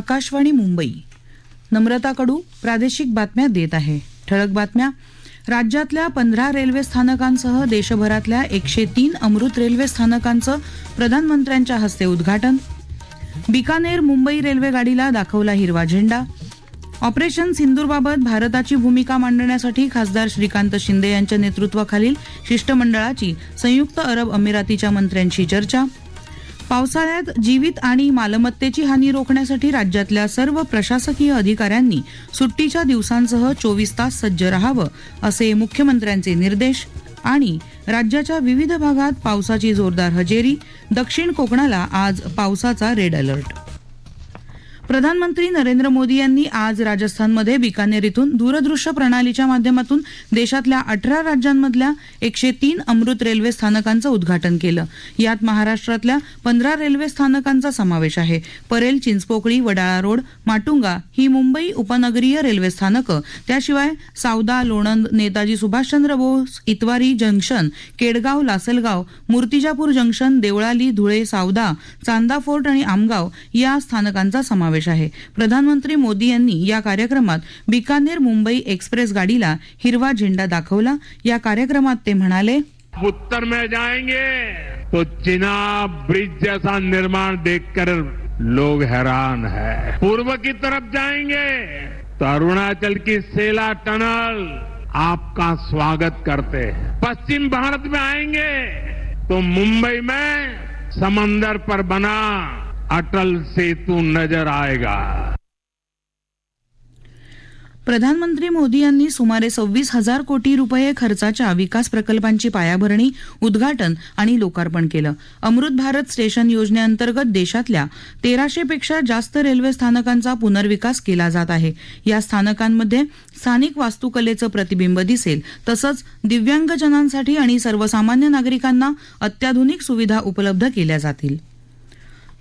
आकाशवाणी मुंबई. नम्रता कडू प्रादेशिक बातम्या देत आहे. ठळक बातम्या. राज्यातल्या पंधरा रेल्वे स्थानकांसह देशभरातल्या एकशे तीन अमृत रेल्वे स्थानकांचं प्रधानमंत्र्यांच्या हस्ते उद्घाटन. बिकानेर मुंबई रेल्वे गाडीला दाखवला हिरवा झेंडा. ऑपरेशन सिंदूरबाबत भारताची भूमिका मांडण्यासाठी खासदार श्रीकांत शिंदे यांच्या नेतृत्वाखालील शिष्टमंडळाची संयुक्त अरब अमिरातीच्या मंत्र्यांशी चर्चा. पावसाळ्यात जीवित आणि मालमत्तेची हानी रोखण्यासाठी राज्यातल्या सर्व प्रशासकीय अधिकाऱ्यांनी सुट्टीच्या दिवसांसह चोवीस तास सज्ज राहावं असे मुख्यमंत्र्यांचे निर्देश आणि राज्याच्या विविध भागात पावसाची जोरदार हजेरी दक्षिण कोकणाला आज पावसाचा रेड अलर्ट. प्रधानमंत्री नरेंद्र मोदी यांनी आज राजस्थानमध्ये बिकानेर इथून दूरदृश्य प्रणालीच्या माध्यमातून देशातल्या अठरा राज्यांमधल्या एकशे तीन अमृत रेल्वे स्थानकांचं उद्घाटन केलं. यात महाराष्ट्रातल्या पंधरा रेल्वे स्थानकांचा समावेश आहे. परेल चिंचपोकळी वडाळा रोड माटुंगा ही मुंबई उपनगरीय रेल्वे स्थानकं. त्याशिवाय Savda Lonand Netaji Subhashchandra Bose Itwari junction Kedgaon Lasalgaon Murtijapur junction Deolali Dhule Savda Chanda fort आणि आमगाव या स्थानकांचा समावेश आहे. प्रधानमंत्री मोदी यांनी या कार्यक्रमात बिकानेर मुंबई एक्सप्रेस गाडीला हिरवा झेंडा दाखवला. या कार्यक्रमात ते म्हणाले, उत्तर में जाएँगे तो चिनाब ब्रिज जैसा निर्माण देखकर लोग हैरान है। पूर्व की तरफ़ जाएँगे तो अरुणाचल की सेला टनल आपका स्वागत करते हैं। पश्चिम भारत में आएँगे तो मुंबई में समंदर पर बना अटल सेतू नजर आएगा। प्रधानमंत्री मोदी यांनी सुमारे सव्वीस हजार कोटी रुपये खर्चाच्या विकास प्रकल्पांची पायाभरणी उद्घाटन आणि लोकार्पण केलं. अमृत भारत स्टेशन योजनेअंतर्गत देशातल्या तेराशे पेक्षा जास्त रेल्वे स्थानकांचा पुनर्विकास केला जात आहे. या स्थानकांमध्ये स्थानिक वास्तुकलेचं प्रतिबिंब दिसेल. तसंच दिव्यांगजनांसाठी आणि सर्वसामान्य नागरिकांना अत्याधुनिक सुविधा उपलब्ध केल्या जातील.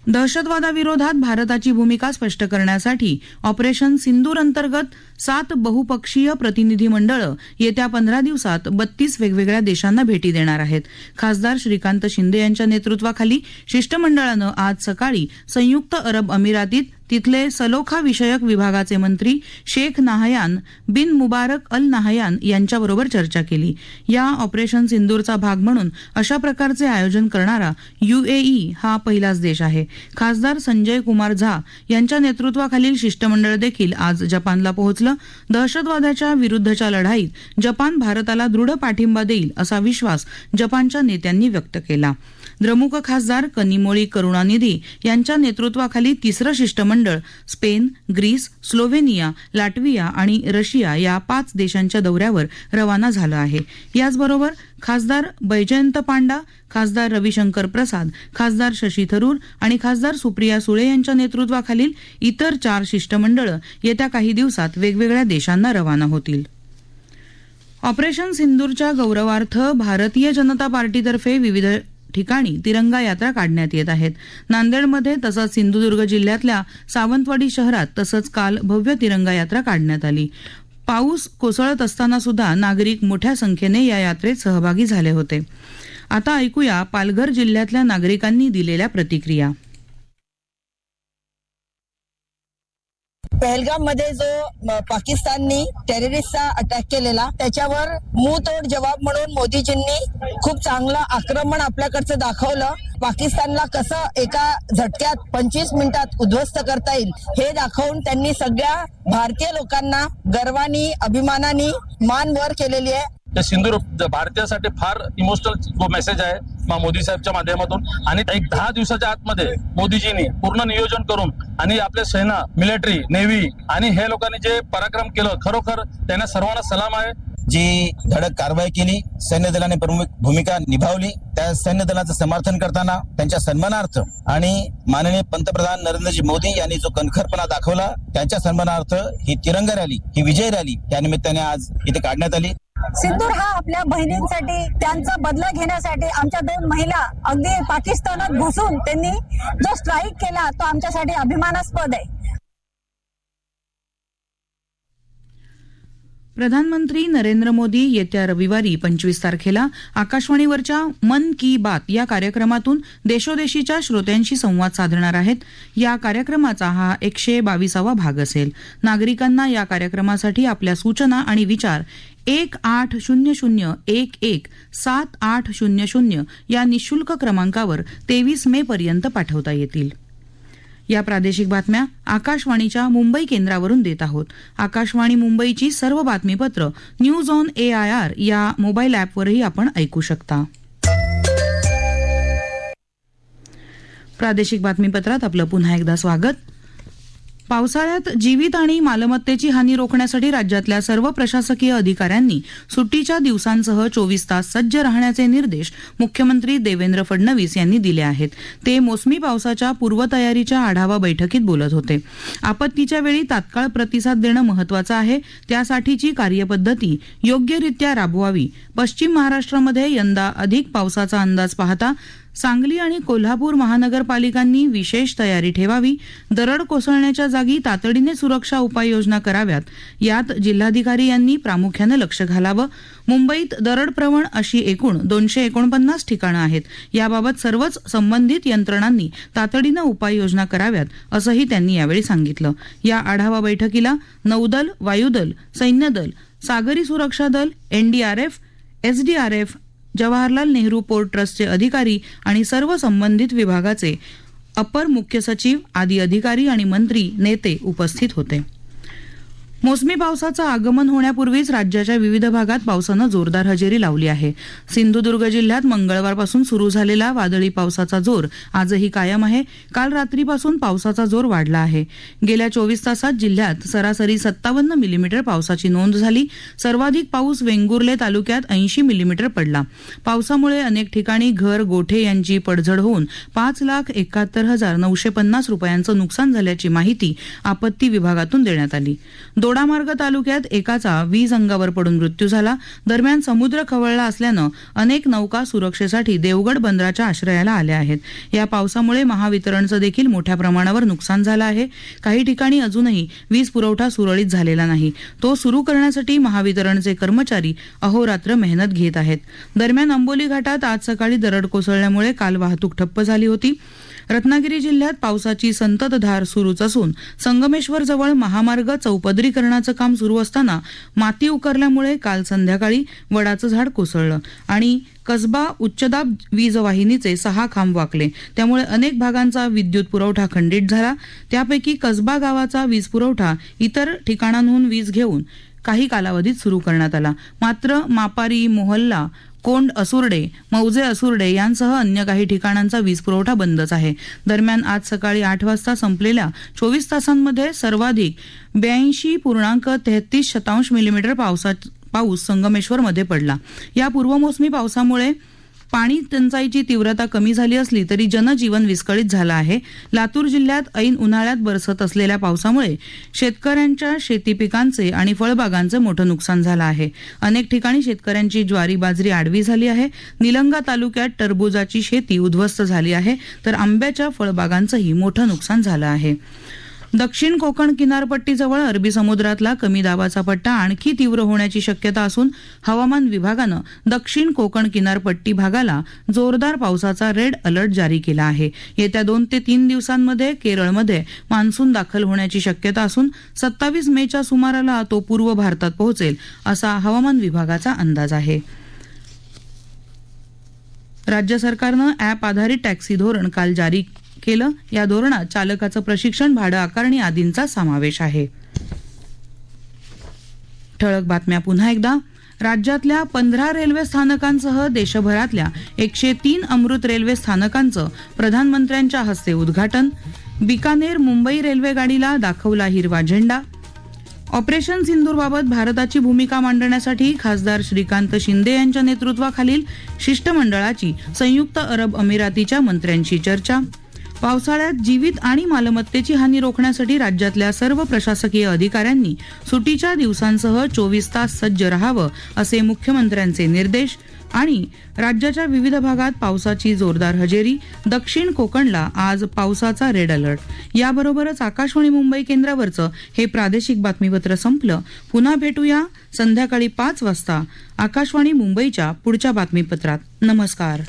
दहशतवादाविरोधात भारताची भूमिका स्पष्ट करण्यासाठी ऑपरेशन सिंदूर अंतर्गत सात बहुपक्षीय प्रतिनिधी मंडळं येत्या पंधरा दिवसात बत्तीस वेगवेगळ्या देशांना भेटी देणार आहेत. खासदार श्रीकांत शिंदे यांच्या नेतृत्वाखाली शिष्टमंडळानं आज सकाळी संयुक्त अरब अमिरातीत तिथले सलोखा विषयक विभागाचे मंत्री Sheikh Nahyan bin Mubarak Al Nahyan यांच्याबरोबर चर्चा केली. या ऑपरेशन सिंदूरचा भाग म्हणून अशा प्रकारचे आयोजन करणारा युएई हा पहिलाच देश आहे. खासदार संजय कुमार झा यांच्या नेतृत्वाखालील शिष्टमंडळ देखील आज जपानला पोहोचलं. दहशतवादाच्या विरुद्धच्या लढाईत जपान भारताला दृढ पाठिंबा देईल असा विश्वास जपानच्या नेत्यांनी व्यक्त केला. द्रमुक खासदार कनिमोळी करुणानिधी यांच्या नेतृत्वाखाली तिसरं शिष्टमंडळ स्पेन ग्रीस स्लोव्हेनिया लाटविया आणि रशिया या पाच देशांच्या दौऱ्यावर रवाना झालं आहे. याचबरोबर खासदार बैजयंत पांडा खासदार रविशंकर प्रसाद खासदार शशी थरूर आणि खासदार सुप्रिया सुळे यांच्या नेतृत्वाखालील इतर चार शिष्टमंडळं येत्या काही दिवसात वेगवेगळ्या देशांना रवाना होतील. ऑपरेशन सिंदूरच्या गौरवार्थ भारतीय जनता पार्टीतर्फे विविध ठिकाणी तिरंगा यात्रा काढण्यात येत आहेत. नांदेडमध्ये तसंच सिंधुदुर्ग जिल्ह्यातल्या सावंतवाडी शहरात तसंच काल भव्य तिरंगा यात्रा काढण्यात आली. पाऊस कोसळत असताना सुद्धा नागरिक मोठ्या संख्येने या यात्रेत सहभागी झाले होते. आता ऐकूया पालघर जिल्ह्यातल्या नागरिकांनी दिलेल्या प्रतिक्रिया. पहलगाममध्ये जो पाकिस्ताननी टेररिस्टचा अटॅक केलेला त्याच्यावर मुतोड जवाब म्हणून मोदीजींनी खूप चांगलं आक्रमण आपल्याकडचं दाखवलं. पाकिस्तानला कसं एका झटक्यात पंचवीस मिनिटात उद्ध्वस्त करता येईल हे दाखवून त्यांनी सगळ्या भारतीय लोकांना गर्वानी अभिमानानी मान वर केलेली आहे. ते सिंधुदुर्ग भारतीयासाठी फार इमोशनल मेसेज आहे मा मोदी साहेबच्या माध्यमातून. आणि एक दहा दिवसाच्या आतमध्ये मोदीजींनी पूर्ण नियोजन करून आणि आपले सेना मिलिटरी नेव्ही आणि हे लोकांनी जे पराक्रम केलं खरोखर त्यांना सर्वांना सलाम आहे. जी धडक कारवाई केली सैन्य दलाने प्रमुख भूमिका निभावली त्या सैन्य दलाचं समर्थन करताना त्यांच्या सन्मानार्थ आणि माननीय पंतप्रधान नरेंद्रजी मोदी यांनी जो कणखरपणा दाखवला त्यांच्या सन्मानार्थ ही तिरंगा रॅली ही विजय रॅली या निमित्ताने आज इथे काढण्यात आली. सिंदूर हा आपल्या बहिणींसाठी त्यांचा बदला घेण्यासाठी आमच्या दोन महिला अगदी पाकिस्तानात घुसून त्यांनी जो स्ट्राईक केला तो आमच्यासाठी अभिमानास्पद आहे. प्रधानमंत्री नरेंद्र मोदी येत्या रविवारी पंचवीस तारखेला आकाशवाणीवरच्या मन की बात या कार्यक्रमातून देशोदेशीच्या श्रोत्यांशी संवाद साधणार आहेत. या कार्यक्रमाचा हा एकशे बावीसावा भाग असेल. नागरिकांना या कार्यक्रमासाठी आपल्या सूचना आणि विचार एक आठ शून्य शून्य एक एक सात आठ शून्य शून्य या निशुल्क क्रमांकावर तेवीस मे पर्यंत पाठवता येतील. या प्रादेशिक बातम्या आकाशवाणीच्या मुंबई केंद्रावरून देत आहोत. आकाशवाणी मुंबईची सर्व बातमीपत्र news on A I R या मोबाईल ॲपवरही आपण ऐकू शकता. प्रादेशिक बातमीपत्रात आपलं पुन्हा एकदा स्वागत. पावसाळ्यात जीवित आणि मालमत्तेची हानी रोखण्यासाठी राज्यातल्या सर्व प्रशासकीय अधिकाऱ्यांनी सुट्टीच्या दिवसांसह चोवीस तास सज्ज राहण्याचे निर्देश मुख्यमंत्री देवेंद्र फडणवीस यांनी दिले आहेत. ते मोसमी पावसाच्या पूर्वतयारीच्या आढावा बैठकीत बोलत होते. आपत्तीच्या वेळी तात्काळ प्रतिसाद देणं महत्वाचं आहे. त्यासाठीची कार्यपद्धती योग्यरित्या राबवावी. पश्चिम महाराष्ट्रामध्ये यंदा अधिक पावसाचा अंदाज पाहता सांगली आणि कोल्हापूर महानगरपालिकांनी विशेष तयारी ठेवावी दरड कोसळण्याच्या जागी तातडीने सुरक्षा उपाययोजना कराव्यात यात जिल्हाधिकारी यांनी प्रामुख्यानं लक्ष घालावं. मुंबईत दरड प्रवण अशी एकूण दोनशे एकोणपन्नास ठिकाणं आहेत. याबाबत सर्वच संबंधित यंत्रणांनी तातडीनं उपाययोजना कराव्यात असंही त्यांनी यावेळी सांगितलं. या आढावा बैठकीला नौदल वायुदल सैन्यदल सागरी सुरक्षा दल NDRF SDRF Jawaharlal Nehru port ट्रस्टचे अधिकारी आणि सर्व संबंधित विभागाचे अपर मुख्य सचिव आदी अधिकारी आणि मंत्री नेते उपस्थित होते. मोसमी पावसाचं आगमन होण्यापूर्वीच राज्याच्या विविध भागात पावसानं जोरदार हजेरी लावली आहे. सिंधुदुर्ग जिल्ह्यात मंगळवारपासून सुरू झालेला वादळी पावसाचा जोर आजही कायम आहे. काल रात्रीपासून पावसाचा जोर वाढला आहे. गेल्या चोवीस तासात जिल्ह्यात सरासरी सत्तावन्न मिलीमीटर पावसाची नोंद झाली. सर्वाधिक पाऊस वेंगुर्ले तालुक्यात ऐंशी मिलीमीटर पडला. पावसामुळे अनेक ठिकाणी घर गोठे यांची पडझड होऊन पाच लाख एकाहत्तर हजार नऊशे पन्नास रुपयांचं नुकसान झाल्याची माहिती आपत्ती विभागातून देण्यात आली. दोडामार्ग तालुक्यात एकाचा वीज अंगावर पडून मृत्यू झाला. दरम्यान समुद्र खवळला असल्यानं अनेक नौका सुरक्षेसाठी देवगड बंदराच्या आश्रयाला आल्या आहेत. या पावसामुळे महावितरणचं देखील मोठ्या प्रमाणावर नुकसान झालं आहे. काही ठिकाणी अजूनही वीज पुरवठा सुरळीत झालेला नाही. तो सुरू करण्यासाठी महावितरणचे कर्मचारी अहोरात्र मेहनत घेत आहेत. दरम्यान अंबोली घाटात आज सकाळी दरड कोसळल्यामुळे काल वाहतूक ठप्प झाली होती. रत्नागिरी जिल्ह्यात पावसाची संततधार सुरूच असून संगमेश्वर जवळ महामार्ग चौपदरीकरणाचं काम सुरू असताना माती उकरल्यामुळे काल संध्याकाळी वडाचं झाड कोसळलं आणि कसबा उच्चदाब वीज वाहिनीचे सहा खांब वाकले. त्यामुळे अनेक भागांचा विद्युत पुरवठा खंडित झाला. त्यापैकी कसबा गावाचा वीज पुरवठा इतर ठिकाणांहून वीज घेऊन काही कालावधीत सुरू करण्यात आला. मात्र मापारी मोहल्ला कोंड असुर्डे मौजे असुर्डे यांसह अन्य काही ठिकाणांचा वीज पुरवठा बंदच आहे. दरम्यान आज सकाळी आठ वाजता संपलेल्या चोवीस तासांमध्ये सर्वाधिक ब्याऐंशी पूर्णांक तेहतीस शतांश मिलीमीटर पावसा पाऊस संगमेश्वरमध्ये पडला. या पूर्वमोसमी पावसामुळे पाणी टंचाईची तीव्रता कमी झाली असली तरी जनजीवन विस्कळीत झालं आहे. लातूर जिल्ह्यात ऐन उन्हाळ्यात बरसत असलेल्या पावसामुळे शेतकऱ्यांच्या शेती पिकांचे आणि फळबागांचं मोठं नुकसान झालं आहे. अनेक ठिकाणी शेतकऱ्यांची ज्वारी बाजरी आडवी झाली आहे. निलंगा तालुक्यात टरबूजाची शेती उद्ध्वस्त झाली आहे. तर आंब्याच्या फळबागांचंही मोठं नुकसान झालं आहे. दक्षिण कोकण किनारपट्टीजवळ अरबी समुद्रातला कमी दाबाचा पट्टा आणखी तीव्र होण्याची शक्यता असून हवामान विभागानं दक्षिण कोकण किनारपट्टी भागाला जोरदार पावसाचा रेड अलर्ट जारी केला आहे. येत्या दोन ते तीन दिवसांमध्ये केरळमध्ये मान्सून दाखल होण्याची शक्यता असून सत्तावीस मेच्या सुमाराला तो पूर्व भारतात पोहोचेल असा हवामान विभागाचा अंदाज आहे. राज्य सरकारनं ॲप आधारित टॅक्सी धोरण काल जारी केलं या धोरणात चालकाचं प्रशिक्षण भाडं आकारणी आदींचा समावेश आहे. ठळक बातम्या पुन्हा एकदा. राज्यातल्या पंधरा रेल्वे स्थानकांसह देशभरातल्या एकशे तीन अमृत रेल्वे स्थानकांचं प्रधानमंत्र्यांच्या हस्ते उद्घाटन. बिकानेर मुंबई रेल्वे गाडीला दाखवला हिरवा झेंडा. ऑपरेशन सिंदूरबाबत भारताची भूमिका मांडण्यासाठी खासदार श्रीकांत शिंदे यांच्या नेतृत्वाखालील शिष्टमंडळाची संयुक्त अरब अमिरातीच्या मंत्र्यांशी चर्चा. पावसाळ्यात जीवित आणि मालमत्तेची हानी रोखण्यासाठी राज्यातल्या सर्व प्रशासकीय अधिकाऱ्यांनी सुटीच्या दिवसांसह चोवीस तास सज्ज राहावं असे मुख्यमंत्र्यांचे निर्देश आणि राज्याच्या विविध भागात पावसाची जोरदार हजेरी दक्षिण कोकणला आज पावसाचा रेड अलर्ट. याबरोबरच आकाशवाणी मुंबई केंद्रावरचं हे प्रादेशिक बातमीपत्र संपलं. पुन्हा भेटूया संध्याकाळी पाच वाजता आकाशवाणी मुंबईच्या पुढच्या बातमीपत्रात. नमस्कार.